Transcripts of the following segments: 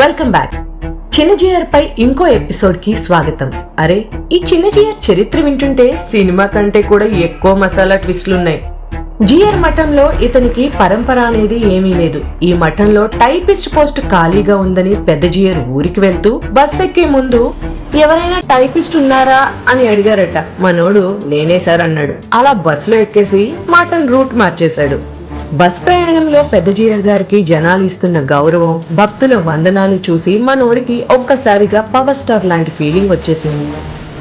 Welcome back. Chinna Jeeyar పై ఇంకో ఎపిసోడ్కి స్వాగతం. అరే ఈ చిన్నజీఆర్ చరిత్ర వింటుంటే సినిమా కంటే కూడా ఎక్కువ మసాలా ట్విస్ట్లున్నాయి. జిఆర్ మఠంలో ఇతనికి పరంపర అనేది ఏమీ లేదు. ఈ మఠంలో టైపిస్ట్ పోస్ట్ ఖాళీగా ఉందని పెద్ద జియర్ ఊరికి వెళ్తూ బస్ ఎక్కే ముందు ఎవరైనా టైపిస్ట్ ఉన్నారా? అని అడిగారట. మనోడు నేనే సార్ అన్నాడు. అలా బస్సులో ఎక్కేసి మఠం రూట్ మార్చేశాడు. బస్ ప్రయాణంలో పెద్దజీయర్ గారికి జనాలు ఇస్తున్న గౌరవం భక్తుల వందనాలు చూసి మనోడికి ఒక్కసారిగా పవర్ స్టార్ లాంటి ఫీలింగ్ వచ్చేసింది.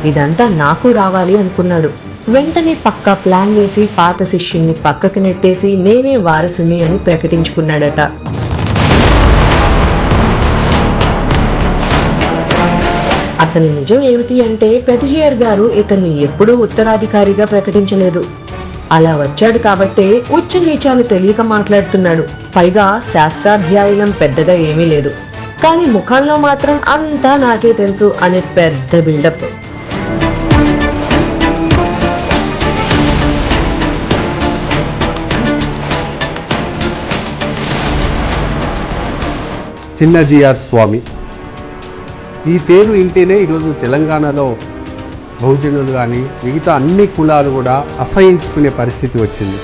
ఇదంతా నాకు రావాలి అనుకున్నాడు. వెంటనే పక్కా ప్లాన్ వేసి పాత శిష్యుని పక్కకి నెట్టేసి నేనే వారసుని అని ప్రకటించుకున్నాడట. అసలు నిజం ఏమిటి అంటే పెద్దజీయర్ గారు ఇతన్ని ఎప్పుడూ ఉత్తరాధికారిగా ప్రకటించలేదు. అలా వచ్చాడు కాబట్టే ఉచ్చ నీచాలు తెలియక మాట్లాడుతున్నాడు. పైగా శాస్త్రాధ్యాయనం పెద్దగా ఏమీ లేదు. కానీ ముఖంలో మాత్రం అంతా నాకే తెలుసు అనే పెద్ద బిల్డప్. చిన్న జిఆర్ స్వామి. ఈ పేరు వింటేనే ఈరోజు తెలంగాణలో బహుజనులు కానీ మిగతా అన్ని కులాలు కూడా అసహించుకునే పరిస్థితి వచ్చింది.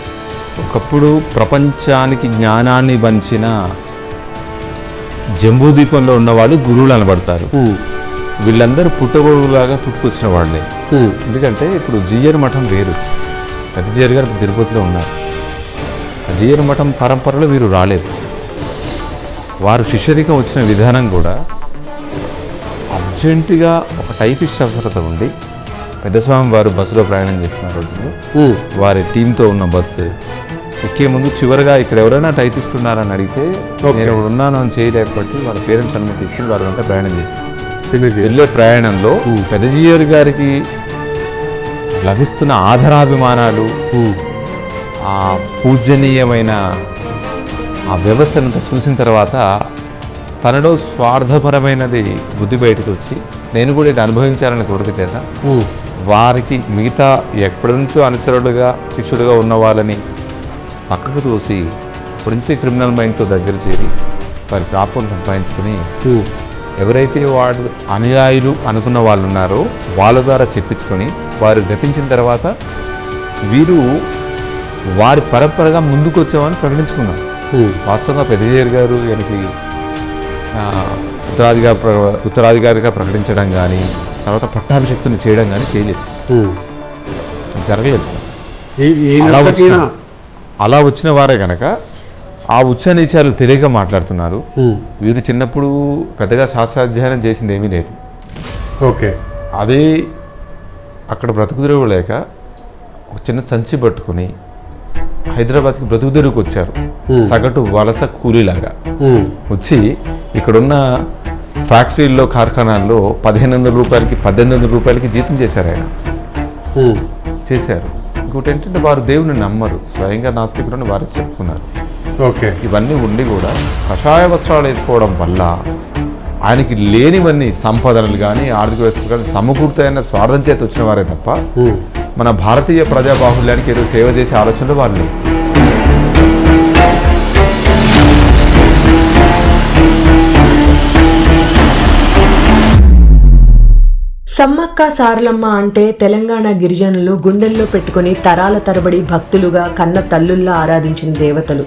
ఒకప్పుడు ప్రపంచానికి జ్ఞానాన్ని పంచిన జంబూద్వీపంలో ఉన్నవాళ్ళు గురువులు అనబడతారు. వీళ్ళందరూ పుట్టగొడుగులాగా పుట్టుకొచ్చిన వాళ్ళే. ఎందుకంటే ఇప్పుడు జియ్యర్ మఠం వేరు. జియ్యర్ గారు ఇప్పుడు తిరుపతిలో ఉన్నారు. జియ్యర్ మఠం పరంపరలో వీరు రాలేదు. వారు శిష్యరికం వచ్చిన విధానం కూడా అర్జెంటుగా ఒక టైపిస్ట్ అవసరత ఉండి పెద్దస్వామి వారు బస్సులో ప్రయాణం చేస్తున్న రోజుల్లో వారి టీంతో ఉన్న బస్సు. ఎక్కే ముందు చివరిగా ఇక్కడ ఎవరైనా టైపిస్ట్ ఉన్నారని అడిగితే నేను ఉన్నాను అని చేయలేకపోతే వాళ్ళ పేరెంట్స్ అనుమతి తీసుకుని వారి వెంట ప్రయాణం జిఆర్ వెళ్ళే ప్రయాణంలో పెదజీయర్ గారికి లభిస్తున్న ఆధారాభిమానాలు ఆ పూజనీయమైన ఆ వ్యవస్థనంతా చూసిన తర్వాత తనలో స్వార్థపరమైనది బుద్ధి బయటకు వచ్చి నేను కూడా ఇది అనుభవించాలని కోరిక చేత వారికి మిగతా ఎప్పటి నుంచో అనుచరుడుగా శిష్యుడుగా ఉన్న వాళ్ళని పక్కకు తోసి ప్రిన్సీ క్రిమినల్ మైండ్తో దగ్గర చేరి వారి ప్రాపం సంపాదించుకుని ఎవరైతే వాడు అనుయాయులు అనుకున్న వాళ్ళు ఉన్నారో వాళ్ళ ద్వారా చెప్పించుకొని వారు గతించిన తర్వాత వీరు వారి పరంపరగా ముందుకు వచ్చామని ప్రకటించుకున్నారు వాస్తవంగా పెద్దజేరు గారు ఈయనకి ఆ, ఉత్తరాధికారి ఉత్తరాధికారిగా ప్రకటించడం కానీ తర్వాత పట్టాభిషక్తుని చేయడం కానీ చేయలేదు. జరగలేదు అలా వచ్చిన వారే కనుక ఆ ఉచ్చ నీచాలు తెలియక మాట్లాడుతున్నారు. వీరు చిన్నప్పుడు పెద్దగా శాస్త్రాధ్యయనం చేసింది ఏమీ లేదు. ఓకే. అదే అక్కడ బ్రతుకుదెరువు లేక ఒక చిన్న సంచి పట్టుకుని హైదరాబాద్కి బ్రతుకుదెరువుకి వచ్చారు. సగటు వలస కూలీలాగా. వచ్చి ఇక్కడున్న ఫ్యాక్టరీల్లో కార్ఖానాల్లో పదిహేను వందల రూపాయలకి పద్దెనిమిది వందల రూపాయలకి జీతం చేశారు ఆయన. చేశారు. ఇంకోటి ఏంటంటే వారు దేవుని నమ్మరు. స్వయంగా నాస్తికులని వారు చెప్పుకున్నారు. ఓకే. ఇవన్నీ ఉండి కూడా కషాయ వస్త్రాలు వేసుకోవడం వల్ల ఆయనకి లేనివన్నీ సంపదలు కానీ ఆర్థిక వ్యవస్థలు కానీ సమకూర్తాయన్న స్వార్థం చేత వచ్చిన వారే తప్ప మన భారతీయ ప్రజా బాహుల్యానికి ఏదో సేవ చేసే ఆలోచనలు వారు లేవు సమ్మక్క సారలమ్మ అంటే తెలంగాణ గిరిజనులు గుండెల్లో పెట్టుకుని తరాల తరబడి భక్తులుగా కన్న తల్లుల్లా ఆరాధించిన దేవతలు.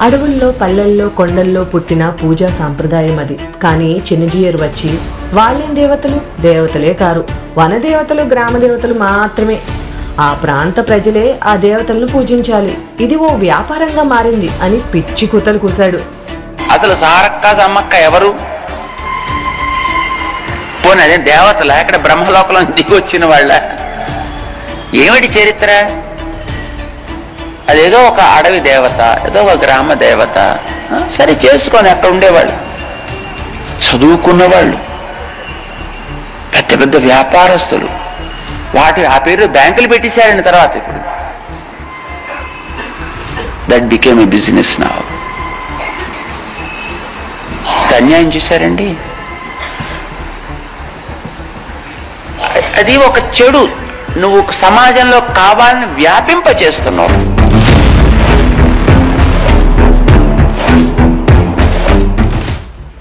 అడవుల్లో పల్లెల్లో కొండల్లో పుట్టిన పూజా సాంప్రదాయం అది. కానీ చిన్నజీయర్ వచ్చి వాళ్ళేం దేవతలు? దేవతలే కారు. వనదేవతలు గ్రామ దేవతలు మాత్రమే. ఆ ప్రాంత ప్రజలే ఆ దేవతలను పూజించాలి. ఇది ఓ వ్యాపారంగా మారింది అని పిచ్చి కూతలు కూశాడు. అసలు సారక్క సమ్మక్క ఎవరు? పోనీ అదే దేవతల ఇక్కడ బ్రహ్మలోకంలో దిగి వచ్చిన వాళ్ళ. ఏమిటి చరిత్ర? అదేదో ఒక అడవి దేవత ఏదో ఒక గ్రామ దేవత. సరే చేసుకొని అక్కడ ఉండేవాళ్ళు. చదువుకున్న వాళ్ళు. పెద్ద పెద్ద వ్యాపారస్తులు. వాటి ఆ పేరు బ్యాంకులు పెట్టేశారని తర్వాత ఇప్పుడు. దట్ బికేమ్ ఏ బిజినెస్ నా అన్యాయం చేశారండి? అది ఒక చెడు. నువ్వు సమాజంలో కావాలని వ్యాపింప చేస్తున్నావు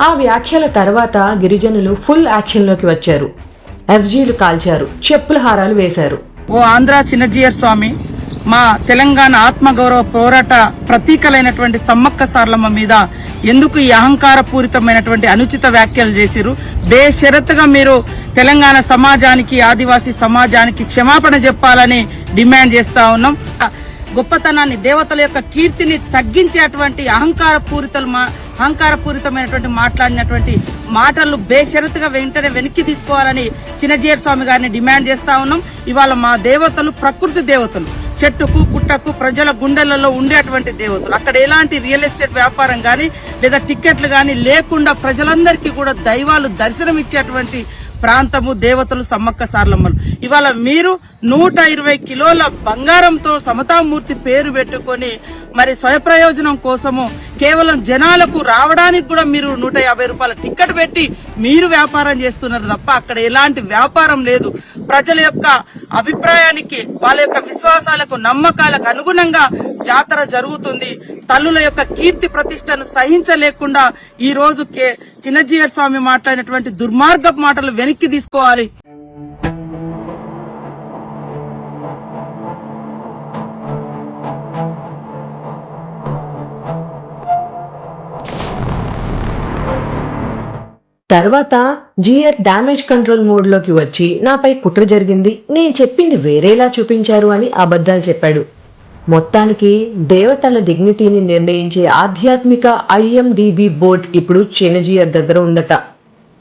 ఆ వ్యాఖ్యల తర్వాత గిరిజనులు ఫుల్ యాక్షన్లోకి వచ్చారు. ఎఫ్జీలు కాల్చారు. చెప్పుల హారాలు వేశారు. ఓ ఆంధ్ర చిన్నజీయర్ స్వామి మా తెలంగాణ ఆత్మగౌరవ పోరాట ప్రతీకలైనటువంటి సమ్మక్క సార్లమ్మ మీద ఎందుకు ఈ అహంకార పూరితమైనటువంటి అనుచిత వ్యాఖ్యలు చేసిరు బేషరతుగా మీరు తెలంగాణ సమాజానికి ఆదివాసీ సమాజానికి క్షమాపణ చెప్పాలని డిమాండ్ చేస్తా ఉన్నాం. గొప్పతనాన్ని దేవతల యొక్క కీర్తిని తగ్గించేటువంటి అహంకార పూరితలు మా అహంకార పూరితమైనటువంటి మాట్లాడినటువంటి మాటలు బేషరతుగా వెంటనే వెనక్కి తీసుకోవాలని చిన్నజీయర్ స్వామి గారిని డిమాండ్ చేస్తా ఉన్నాం. ఇవాళ మా దేవతలు ప్రకృతి దేవతలు. చెట్టుకు పుట్టకు ప్రజల గుండెలలో ఉండేటువంటి దేవతలు. అక్కడ ఎలాంటి రియల్ ఎస్టేట్ వ్యాపారం కానీ లేదా టిక్కెట్లు కానీ లేకుండా ప్రజలందరికీ కూడా దైవాలు దర్శనం ఇచ్చేటువంటి ప్రాంతము దేవతలు సమ్మక్క సార్లమ్మలు. ఇవాళ మీరు నూట ఇరవై కిలోల బంగారంతో సమతామూర్తి పేరు పెట్టుకొని మరి స్వయప్రయోజనం కోసము కేవలం జనాలకు రావడానికి కూడా మీరు నూట యాభై రూపాయల టికెట్ పెట్టి మీరు వ్యాపారం చేస్తున్నారు తప్ప అక్కడ ఎలాంటి వ్యాపారం లేదు. ప్రజల యొక్క అభిప్రాయానికి వాళ్ళ యొక్క విశ్వాసాలకు నమ్మకాలకు అనుగుణంగా జాతర జరుగుతుంది. తల్లుల యొక్క కీర్తి ప్రతిష్టను సహించలేకుండా ఈ రోజు కే చిన్నజీయర్ స్వామి మాట్లాడినటువంటి దుర్మార్గపు మాటలు వెనక్కి తీసుకోవాలి. తర్వాత జిఆర్ డ్యామేజ్ కంట్రోల్ మోడ్లోకి వచ్చి నాపై కుట్ర జరిగింది. నేను చెప్పింది వేరేలా చూపించారు అని అబద్ధాలు చెప్పాడు. మొత్తానికి దేవతల డిగ్నిటీని నిర్ణయించే ఆధ్యాత్మిక ఐఎండిబి బోర్డ్ ఇప్పుడు చిన్నజీఆర్ దగ్గర ఉందట.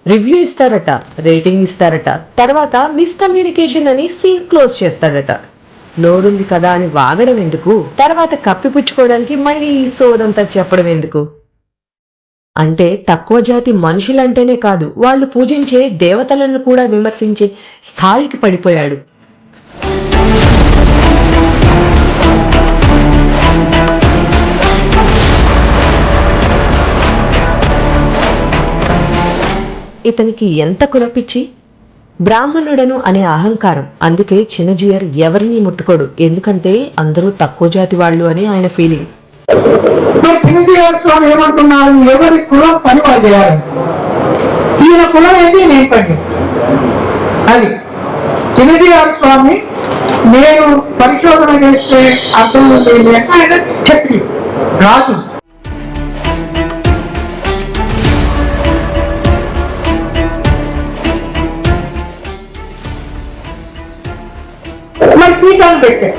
రివ్యూ ఇస్తారట రేటింగ్ ఇస్తారట. తర్వాత మిస్కమ్యూనికేషన్ అని సీన్ క్లోజ్ చేస్తాడట. నోరుంది కదా అని వాగడం ఎందుకు? తర్వాత కప్పిపుచ్చుకోవడానికి మళ్ళీ ఈ సోదంతా చెప్పడం ఎందుకు? అంటే తక్కువ జాతి మనుషులంటేనే కాదు వాళ్ళు పూజించే దేవతలను కూడా విమర్శించే స్థాయికి పడిపోయాడు. ఇతనికి ఎంత కులపిచ్చి? బ్రాహ్మణుడను అనే అహంకారం. అందుకే చిన్నజీయర్ ఎవరిని ముట్టుకోడు. ఎందుకంటే అందరూ తక్కువ జాతి వాళ్ళు అని ఆయన ఫీలింగ్ కేసీఆర్ స్వామి ఏమంటున్నారు? ఎవరి కులం పని వాళ్ళు చేయాలి. ఈయన కులం ఏంటి నేను పని. అది. చిన్నజీవారి స్వామి నేను పరిశోధన చేస్తే అర్థం లేదు అంటే ఆయన క్షత్రియుడు రాజు. మరి పీఠాలు పెట్టారు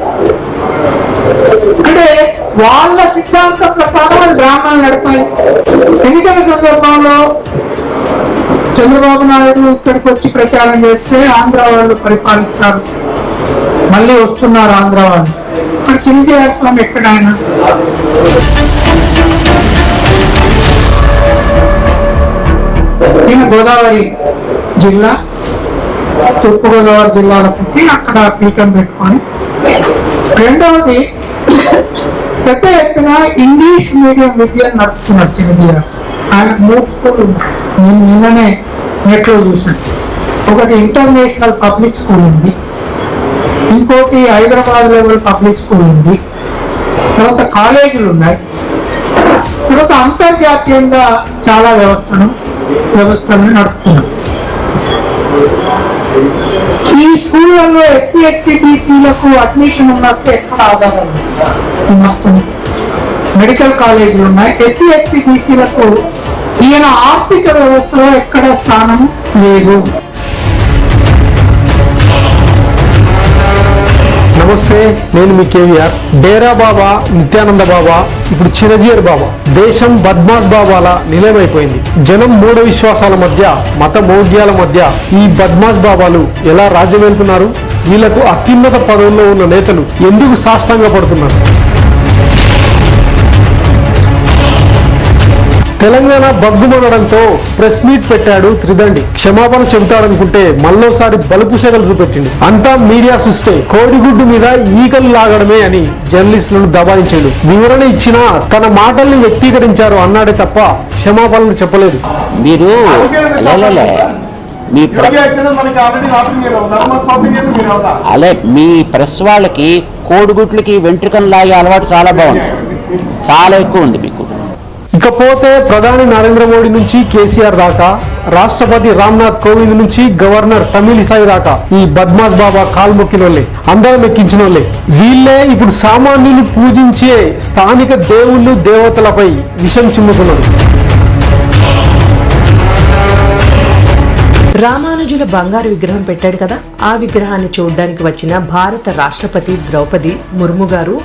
అంటే వాళ్ళ సిద్ధాంత ప్రకారం గ్రామాలు నడపాలి ఎన్నికల సందర్భంలో చంద్రబాబు నాయుడు ఇక్కడికి వచ్చి ప్రచారం చేస్తే ఆంధ్ర వాళ్ళు పరిపాలిస్తారు. మళ్ళీ వస్తున్నారు ఆంధ్ర వాళ్ళు. మరి చిన్నజీవి స్వామి ఎక్కడ గోదావరి జిల్లా తూర్పుగోదావరి జిల్లాలో పుట్టి అక్కడ పీఠం పెట్టుకొని. రెండవది పెద్ద ఎత్తున ఇంగ్లీష్ మీడియం విద్యను నడుపుతున్నారు చిన్నజీవి ఆయన మూడు స్కూల్ నేను నిన్ననే నెట్లో చూసాను ఒకటి ఇంటర్నేషనల్ పబ్లిక్ స్కూల్ ఉంది. ఇంకోటి హైదరాబాద్ లెవెల్ పబ్లిక్ స్కూల్ ఉంది. తర్వాత కాలేజీలు ఉన్నాయి. తర్వాత అంతర్జాతీయంగా చాలా వ్యవస్థను వ్యవస్థలను నడుపుతున్నాం ఈ స్కూళ్ళలో ఎస్సీ ఎస్టీ బీసీలకు అడ్మిషన్ ఉన్నట్టు ఎక్కడ ఆధారం మొత్తం మెడికల్ కాలేజీలు ఉన్నాయి. ఎస్సీ ఎస్టీ బీసీలకు ఈయన ఆర్థిక వ్యవస్థలో ఎక్కడ స్థానం లేదు. నమస్తే నేను మీ కేవీఆర్. డేరా బాబా నిత్యానంద బాబా ఇప్పుడు చిరజీయర్ బాబా. దేశం బద్మాస్ బాబాల నిలయమైపోయింది. జనం మూఢ విశ్వాసాల మధ్య మత మౌఢ్యాల మధ్య ఈ బద్మాస్ బాబాలు ఎలా రాజ్యం వెళ్తున్నారు? వీళ్ళకు అత్యున్నత పదవుల్లో ఉన్న నేతలు ఎందుకు సాష్టంగా పడుతున్నారు తెలంగాణ బగ్గుమనడంతో ప్రెస్ మీట్ పెట్టాడు త్రిదండి. క్షమాపణ చెబుతాడనుకుంటే మళ్ళోసారి బలుపు సెగలు చూపెట్టిండు. అంతా మీడియా సృష్టి. కోడిగుడ్డు మీద ఈకలు లాగడమే అని జర్నలిస్టులను దబాయించాడు. వివరణ ఇచ్చినా తన మాటల్ని వ్యక్తీకరించారు అన్నాడే తప్ప క్షమాపణలు చెప్పలేదు. మీరు మీ అలే మీ ప్రెస్ వాళ్ళకి కోడిగుడ్లకి వెంట్రుకలు లాగే అలవాటు చాలా బాగుంది. చాలా ఎక్కువ ఉంది మీకు. ఇకపోతే ప్రధాని నరేంద్ర మోడీ నుంచి కేసీఆర్ దాకా రాష్ట్రపతి రామ్నాథ్ కోవింద్ నుంచి గవర్నర్ తమిళిసాయి దాకా ఈ బద్మాస్ బాబా కాల్మొక్కినోళ్ళే అందరం ఎక్కించినోళ్ళే. వీళ్ళే ఇప్పుడు సామాన్యులు పూజించే స్థానిక దేవుళ్ళు దేవతలపై విషం చిమ్ముతున్నారు. రామానుజుల బంగారు విగ్రహం పెట్టాడు కదా? ఆ విగ్రహాన్ని చూడ్డానికి వచ్చిన భారత రాష్ట్రపతి ద్రౌపది ముర్ము గారు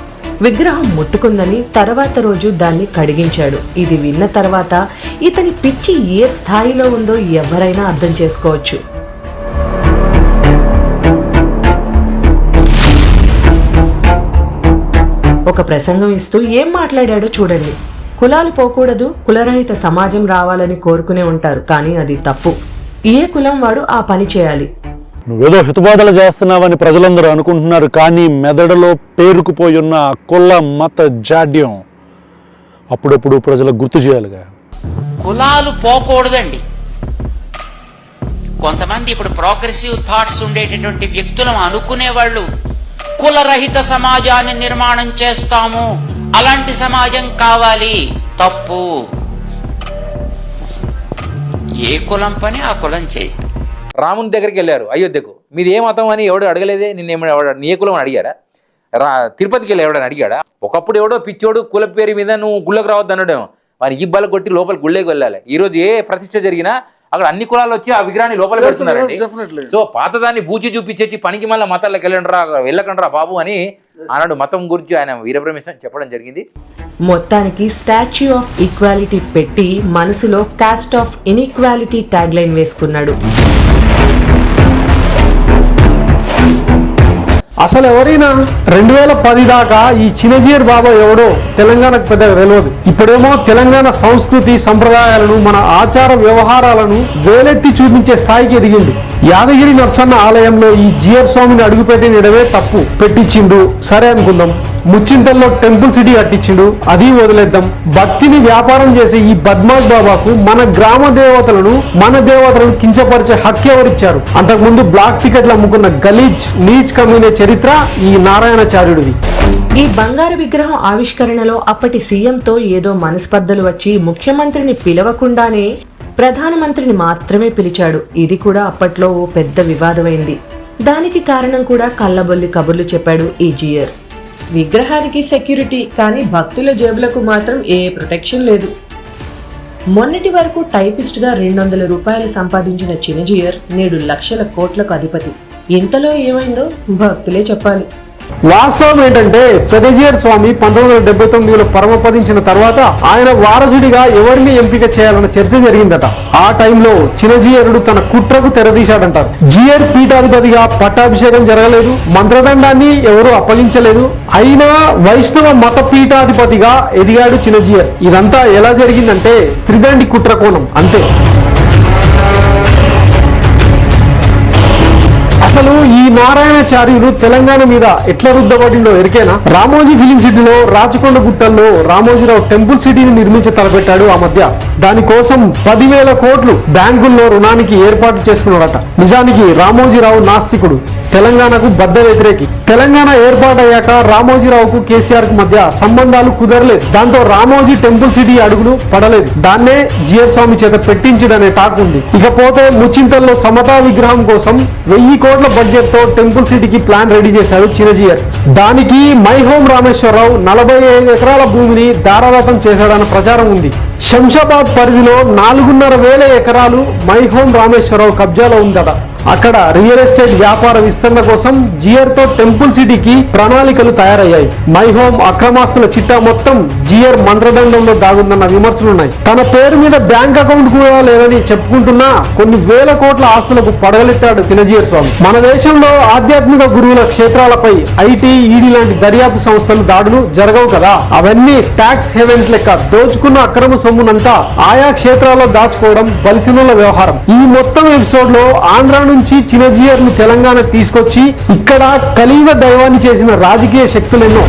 విగ్రహం ముట్టుకుందని తర్వాత రోజు దాన్ని కడిగించాడు. ఇది విన్న తర్వాత ఇతని పిచ్చి ఏ స్థాయిలో ఉందో ఎవరైనా అర్థం చేసుకోవచ్చు. ఒక ప్రసంగం ఇస్తూ ఏం మాట్లాడాడో చూడండి. కులాలు పోకూడదు కులరహిత సమాజం రావాలని కోరుకునే ఉంటారు కానీ అది తప్పు. ఏ కులం వాడు ఆ పని చేయాలి? నువ్వేదో హితబోధలు చేస్తున్నావని ప్రజలందరూ అనుకుంటున్నారు కానీ మెదడులో పేరుకుపోయి ఉన్న కుల మత జాడ్యం అప్పుడప్పుడు ప్రజలకు గుర్తు చేయాలిగా. కులాలు పోకూడదండి. కొంతమంది ఇప్పుడు ప్రోగ్రెసివ్ థాట్స్ ఉండేటటువంటి వ్యక్తులను అనుకునే వాళ్ళు కులరహిత సమాజాన్ని నిర్మాణం చేస్తాము అలాంటి సమాజం కావాలి. తప్పు. ఏ కులం పని ఆ కులం చేయి. రాముని దగ్గరికి వెళ్ళారు అయోధ్యకు. మీది ఏ మతం అని ఎవడు అడగలేదే? నిన్నేమో ఎవడు నీ కులం అని అడిగారా? రా తిరుపతికి వెళ్ళి ఎవడని అడిగాడా? ఒకప్పుడు ఎవడో పిచ్చోడు కుల పేరు మీద నువ్వు గుళ్ళకు రావద్దు అనడం. వాని ఇబ్బంది కొట్టి లోపల గుళ్ళకి వెళ్ళాలి. ఈ రోజు ఏ ప్రతిష్ట జరిగినా అక్కడ అన్ని కులాలు వచ్చి ఆ విగ్రహాన్ని లోపల పెడుతున్నారండి సో పాతదాన్ని బూచి చూపించేసి పనికి మళ్ళీ మతాలకు వెళ్ళండిరా వెళ్ళకండ్రా బాబు అని అన్నాడు మతం గురించి ఆయన వీరబ్రహ్మేశం చెప్పడం జరిగింది. మొత్తానికి స్టాచ్యూ ఆఫ్ ఈక్వాలిటీ పెట్టి మనసులో caste of inequality tag line వేసుకున్నాడు. అసలు ఎవరైనా రెండు వేల పది దాకా ఈ చినజీర్ బాబా ఎవడో తెలంగాణకు పెద్దగా తెలియదు. ఇప్పుడేమో తెలంగాణ సంస్కృతి సంప్రదాయాలను మన ఆచార వ్యవహారాలను వేలెత్తి చూపించే స్థాయికి ఎదిగింది యాదగిరి నరసన్న ఆలయంలో ఈ జియర్ స్వామిని అడుగుపెట్టినడమే తప్పు. పెట్టించిండు. సరే అనుకుందాం. ముచ్చింతల్లో టెంపుల్ సిటీ కట్టించిండు. అది వదిలేద్దాం. భక్తిని వ్యాపారం చేసే ఈ బద్మాజ్ బాబాకు మన గ్రామ దేవతలను మన దేవతలను కించపరిచే హక్కు ఎవరిచ్చారు? అంతకుముందు బ్లాక్ టికెట్లు అమ్ముకున్న గలీజ్ నీచ్ కమ్మినే చరిత్ర ఈ నారాయణాచార్యుడిది. ఈ బంగారు విగ్రహం ఆవిష్కరణలో అప్పటి సీఎంతో ఏదో మనస్పర్ధలు వచ్చి ముఖ్యమంత్రిని పిలవకుండానే ప్రధానమంత్రిని మాత్రమే పిలిచాడు. ఇది కూడా అప్పట్లో ఓ పెద్ద వివాదమైంది. దానికి కారణం కూడా కళ్ళబొల్లి కబుర్లు చెప్పాడు ఈ జియర్ విగ్రహానికి సెక్యూరిటీ కానీ భక్తుల జేబులకు మాత్రం ఏ ప్రొటెక్షన్ లేదు. మొన్నటి వరకు టైపిస్ట్గా రెండు వందల రూపాయలు సంపాదించిన చినజీయర్ నేడు లక్షల కోట్లకు అధిపతి. ఇంతలో ఏమైందో భక్తులే చెప్పాలి. వాస్తవం ఏంటంటే పెదజీయర్ స్వామి పంతొమ్మిది వందల డెబ్బై తొమ్మిదిలో పరమపదించిన తర్వాత ఆయన వారసుడిగా ఎవరిని ఎంపిక చేయాలన్న చర్చ జరిగిందట. ఆ టైంలో చినజీయరుడు తన కుట్రకు తెరదీశాడంటారు. జియర్ పీఠాధిపతిగా పట్టాభిషేకం జరగలేదు మంత్రదండాన్ని ఎవరు అప్పగించలేదు. అయినా వైష్ణవ మత పీఠాధిపతిగా ఎదిగాడు చినజీయర్ ఇదంతా ఎలా జరిగిందంటే త్రిదండి కుట్ర కోణం అంతే. అసలు ఈ నారాయణాచార్యులు తెలంగాణ మీద ఎట్లా రుద్దబడిందో ఎరికేనా? రామోజీ ఫిలిం సిటీలో రాచకొండ గుట్టల్లో రామోజీరావు టెంపుల్ సిటీని నిర్మించి తలపెట్టాడు ఆ మధ్య. దానికోసం పదివేల కోట్లు బ్యాంకుల్లో రుణానికి ఏర్పాటు చేసుకున్నాడట నిజానికి రామోజీరావు నాస్తికుడు. తెలంగాణకు బద్ద వ్యతిరేకి. తెలంగాణ ఏర్పాటయ్యాక రామోజీరావుకు కేసీఆర్కు మధ్య సంబంధాలు కుదరలేదు. దాంతో రామోజీ టెంపుల్ సిటీ అడుగులు పడలేదు. దాన్నే జిఎఫ్ స్వామి చేత పెట్టించడనే టాక్ ఉంది. ఇకపోతే ముచ్చింతల్లో సమతా విగ్రహం కోసం వెయ్యి కోట్ల బడ్జెట్తో టెంపుల్ సిటీకి ప్లాన్ రెడీ చేశారు చిరజియర్ దానికి మై హోమ్ రామేశ్వరరావు నలభై ఐదు ఎకరాల భూమిని దారాదత్తం చేశాడన్న ప్రచారం ఉంది. శంషాబాద్ పరిధిలో నాలుగున్నర వేల ఎకరాలు మై హోమ్ రామేశ్వరరావు కబ్జాలో ఉందట అక్కడ రియల్ ఎస్టేట్ వ్యాపార విస్తరణ కోసం జియర్తో టెంపుల్ సిటీకి ప్రణాళికలు తయారయ్యాయి. మై హోమ్ అక్రమాస్తుల చిట్టా మొత్తం జియర్ మంత్రదండంలో దాగుందన్న విమర్శలున్నాయి. తన పేరు మీద బ్యాంక్ అకౌంట్ కూడా లేదని చెప్పుకుంటున్నా కొన్ని వేల కోట్ల ఆస్తులకు పడగలెత్తాడు తినజీయర్ స్వామి. మన దేశంలో ఆధ్యాత్మిక గురువుల క్షేత్రాలపై ఐటీ ఈడీ లాంటి దర్యాప్తు సంస్థలు దాడులు జరగవు కదా. అవన్నీ ట్యాక్స్ హెవెన్స్ లెక్క దోచుకున్న అక్రమ సొమ్మునంతా ఆయా క్షేత్రాల్లో దాచుకోవడం బలిసినుల వ్యవహారం. ఈ మొత్తం ఎపిసోడ్లో ఆంధ్ర నుంచి చినజీయర్ను తెలంగాణ తీసుకొచ్చి ఇక్కడ కలియుగ దైవాన్ని చేసిన రాజకీయ శక్తులెన్నో.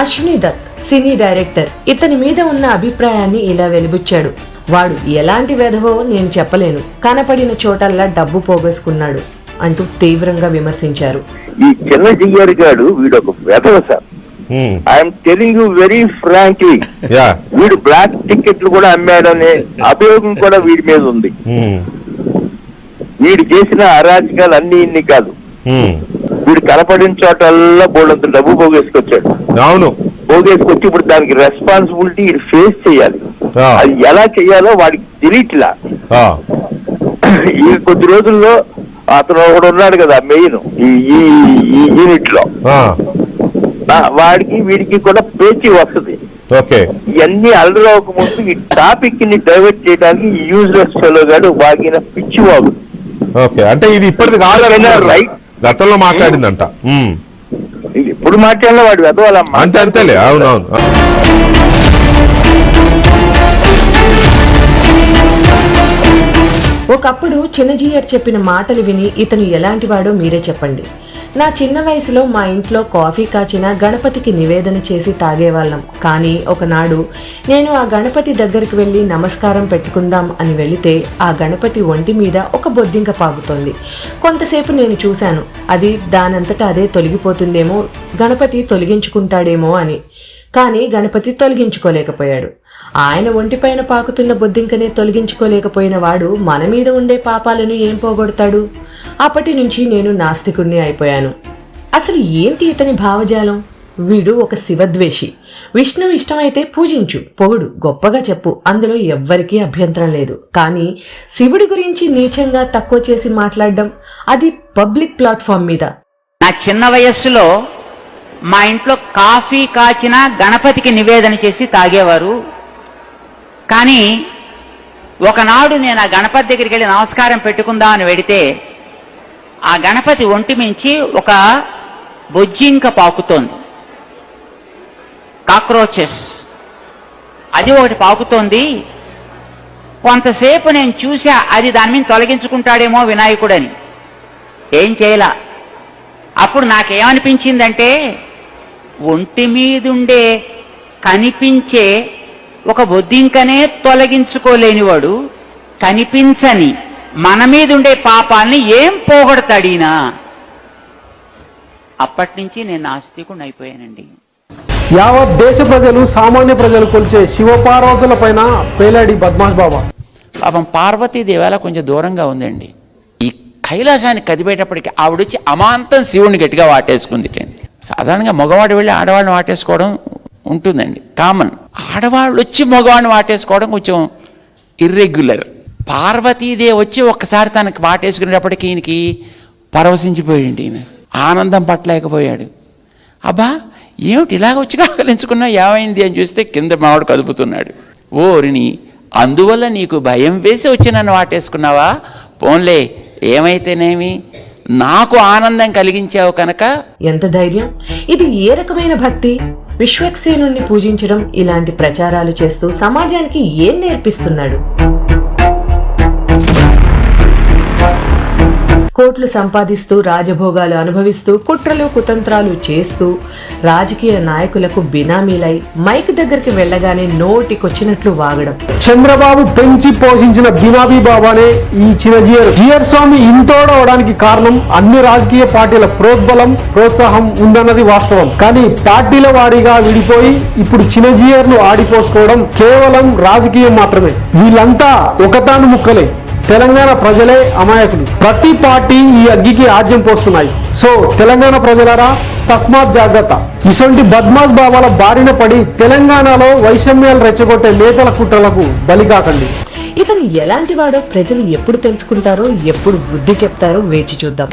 Ashwini Dutt cine director. ఇతని మీద ఉన్న అభిప్రాయాన్ని ఇలా వెలిబుచ్చాడు. వాడు ఎలాంటి వెధవో నేను చెప్పలేను. కనపడిన చోటల్లా డబ్బు పోగేసుకున్నాడు. అంటూ తీవ్రంగా విమర్శించారు. ఈ చిన్న జియ్యర్ గాడు వీడు ఒక వెధవ sir. I'm telling you very frankly yeah వీడు బ్లాక్ టికెట్లు కూడా అమ్మాడనే అభియోగం కూడా వీడి మీద ఉంది. వీడు చేసిన అరాచకాలు అన్ని ఇన్ని కాదు. వీడు కనపడిన చోటల్లా బోళ్ళంత డబ్బు పోగేసుకొచ్చాడు. అవును. పోగేసుకొచ్చి ఇప్పుడు దానికి రెస్పాన్సిబిలిటీ వీడు ఫేస్ చేయాలి. ఆ. అది ఎలా చేయాలో వాడికి తెలియట్లా. ఆ, ఈ కొద్ది రోజుల్లో అతను ఒకడు ఉన్నాడు కదా మెయిన్ ఈ ఈ యూనిట్లో వాడికి వీడికి కూడా పేచి వస్తుంది. ఓకే. ఇవన్నీ అల్లరవక ముందు ఈ టాపిక్ని డైవర్ట్ చేయడానికి యూజ్లెస్ ఫెలో గాడు బాగిన పిచ్చివాడు. ఓకే. అంటే ఇది ఇప్పటిది కాదు రైట్. గతంలో మాట్లాడిందంట. ఇది ఎప్పుడు మాట్లాడినా వాడు వెదవాల అంతే అంతేలే. అవునవును. ఒకప్పుడు చిన్నజీయర్ చెప్పిన మాటలు విని ఇతను ఎలాంటివాడో మీరే చెప్పండి. నా చిన్న వయసులో మా ఇంట్లో కాఫీ కాచిన గణపతికి నివేదన చేసి తాగేవాళ్ళం. కానీ ఒకనాడు నేను ఆ గణపతి దగ్గరికి వెళ్ళి నమస్కారం పెట్టుకుందాం అని వెళితే ఆ గణపతి ఒంటి మీద ఒక బొద్దింక పాగుతోంది. కొంతసేపు నేను చూశాను. అది దానంతటా అదే తొలగిపోతుందేమో గణపతి తొలగించుకుంటాడేమో అని. కానీ గణపతి తొలగించుకోలేకపోయాడు. ఆయన ఒంటిపైన పాకుతున్న బొద్దింకనే తొలగించుకోలేకపోయిన వాడు మన మీద ఉండే పాపాలను ఏం పోగొడతాడు? అప్పటి నుంచి నేను నాస్తికుణ్ణి అయిపోయాను. అసలు ఏంటి ఇతని భావజాలం? వీడు ఒక శివద్వేషి. విష్ణువు ఇష్టమైతే పూజించు పొగుడు గొప్పగా చెప్పు అందులో ఎవ్వరికీ అభ్యంతరం లేదు. కానీ శివుడి గురించి నీచంగా తక్కువ చేసి మాట్లాడడం అది పబ్లిక్ ప్లాట్ఫామ్ మీద. నా చిన్న వయస్సులో మా ఇంట్లో కాఫీ కాచిన గణపతికి నివేదన చేసి తాగేవారు. కానీ ఒకనాడు నేను ఆ గణపతి దగ్గరికి వెళ్ళి నమస్కారం పెట్టుకుందా అని వెడితే ఆ గణపతి ఒంటి మించి ఒక బొజ్జింక పాకుతోంది. కాక్రోచెస్. అది ఒకటి పాకుతోంది. కొంతసేపు నేను చూసా అది దాని మీద తొలగించుకుంటాడేమో వినాయకుడని. ఏం చేయలా? అప్పుడు నాకేమనిపించిందంటే ఒంటి మీదుండే కనిపించే ఒక బొద్దింకనే తొలగించుకోలేనివాడు కనిపించని మన మీదుండే పాపాన్ని ఏం పోగొడతాడీనా? అప్పటి నుంచి నేను నాస్తికుడు అయిపోయానండి యావత్ దేశ ప్రజలు సామాన్య ప్రజలు కొలిచే శివపార్వతుల పైన పేలాడి బద్మాష్ బాబా. పాపం పార్వతీదేవి అలా కొంచెం దూరంగా ఉందండి. ఈ కైలాసాన్ని కదిపేటప్పటికి ఆవిడొచ్చి అమాంతం శివుని గట్టిగా వాటేసుకుంది సాధారణంగా మగవాడు వెళ్ళి ఆడవాళ్ళని వాటేసుకోవడం ఉంటుందండి. కామన్. ఆడవాళ్ళు వచ్చి మగవాడిని వాటేసుకోవడం కొంచెం ఇర్రెగ్యులర్ పార్వతీదేవి వచ్చి ఒక్కసారి తనకి వాటేసుకునేటప్పటికి ఈయనకి పరవశించిపోయాడు ఈయన. ఆనందం పట్టలేకపోయాడు. అబ్బా ఏమిటి ఇలాగ వచ్చి కాకలించుకున్నా ఏమైంది అని చూస్తే కింద మావాడు కదుపుతున్నాడు. ఓరిని అందువల్ల నీకు భయం వేసి వచ్చి నన్ను వాటేసుకున్నావా? పోన్లే ఏమైతేనేమి? నాకు ఆనందం కలిగించావు కనుక ఎంత ధైర్యం? ఇది ఏ రకమైన భక్తి? విశ్వక్సేనుణ్ణి పూజించడం ఇలాంటి ప్రచారాలు చేస్తూ సమాజానికి ఏం నేర్పిస్తున్నాడు? కోట్లు సంపాదిస్తూ రాజభోగాలు అనుభవిస్తూ కుట్రలు కుతంత్రాలు చేస్తూ రాజకీయ నాయకులకు బినామీలై మైక్ దగ్గరికి వెళ్ళగానే నోటికొచ్చినట్లు వాగడం. చంద్రబాబు పెంచి పోషించిన బినామీ బాబానే ఈ చిరజీయర్ జియర్ స్వామి ఇంతోడవడానికి కారణం అన్ని రాజకీయ పార్టీల ప్రోద్బలం ప్రోత్సాహం ఉందన్నది వాస్తవం. కానీ పార్టీల వారీగా విడిపోయి ఇప్పుడు చిన్నజీయర్ను ఆడిపోసుకోవడం కేవలం రాజకీయం మాత్రమే. వీళ్ళంతా ఒకతాను ముక్కలే. తెలంగాణ ప్రజలే అమాయకులు. ప్రతి పార్టీ ఈ అగ్గికి ఆజ్యం పోస్తున్నాయి. సో తెలంగాణ ప్రజలారా తస్మాత్ జాగ్రత్త. ఇటువంటి బద్మాస్ బాబాల బారిన పడి తెలంగాణలో వైషమ్యాలు రెచ్చగొట్టే నేతల కుట్రలకు బలి కాకండి ఇతను ఎలాంటి వాడో ప్రజలు ఎప్పుడు తెలుసుకుంటారో ఎప్పుడు బుద్ధి చెప్తారో వేచి చూద్దాం.